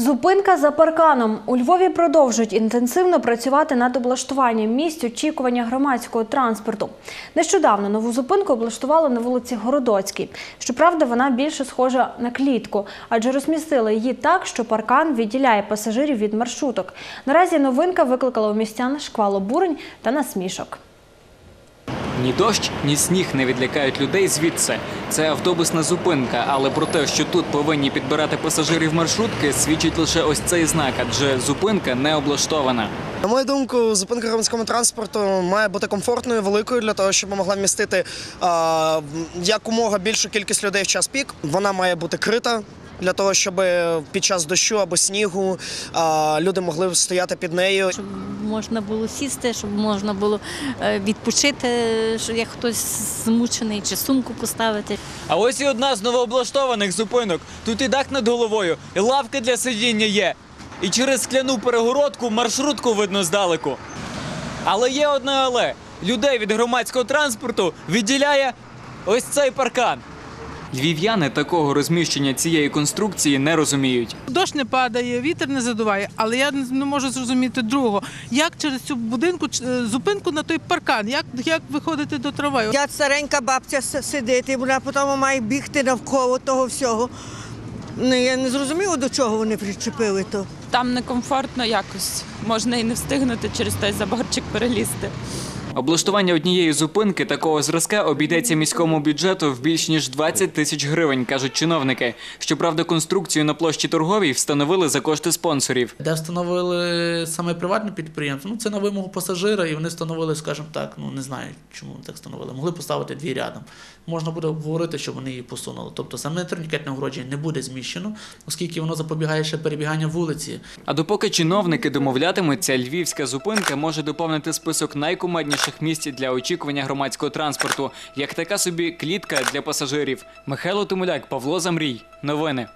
Зупинка за парканом. У Львові продовжують інтенсивно працювати над облаштуванням місць очікування громадського транспорту. Нещодавно нову зупинку облаштували на вулиці Городоцькій. Щоправда, вона більше схожа на клітку, адже розмістили її так, що паркан відділяє пасажирів від маршруток. Наразі новинка викликала у містян шквал обурень та насмішок. Ні дощ, ні сніг не відлякають людей звідси. Це автобусна зупинка, але про те, що тут повинні підбирати пасажирів маршрутки, свідчить лише ось цей знак, адже зупинка не облаштована. На мою думку, зупинка громадського транспорту має бути комфортною, великою для того, щоб могла вмістити якомога більшу кількість людей в час пік. Вона має бути крита. Для того щоб під час дощу або снігу люди могли стояти під нею. щоб можна було сісти, щоб можна було е, відпочити, що як хтось змучений, чи сумку поставити. А ось і одна з новооблаштованих зупинок. Тут і дах над головою, і лавки для сидіння є. І через скляну перегородку маршрутку видно здалеку. Але є одне але. Людей від громадського транспорту відділяє ось цей паркан. Львів'яни такого розміщення цієї конструкції не розуміють. Дощ не падає, вітер не задуває, але я не не можу зрозуміти другого. Як через цю будинку е, зупинку на той паркан? Як, як виходити до трамваю? Я старенька бабця сидить, і вона потім має бігти навколо того всього. Ну, я не зрозуміла, до чого вони причепили то. там некомфортно якось. Можна і не встигнути через той заборчик перелізти. Облаштування однієї зупинки такого зразка обійдеться міському бюджету в більш ніж 20 тисяч гривень, кажуть чиновники. Щоправда, конструкцію на площі торговій встановили за кошти спонсорів. Де встановили саме приватне підприємство, ну це на вимогу пасажира, і вони встановили, скажімо так, ну не знаю, чому так встановили. Могли поставити дві рядом. Можна буде обговорити, щоб вони її посунули. Тобто саме турнікетне огородження не буде зміщено, оскільки воно запобігає ще перебігання вулиці. А допоки чиновники домовлятимуться, львівська зупинка може доповнити список найкумедніших місць для очікування громадського транспорту, як така собі клітка для пасажирів. Михайло Тимуляк, Павло Замрій. Новини.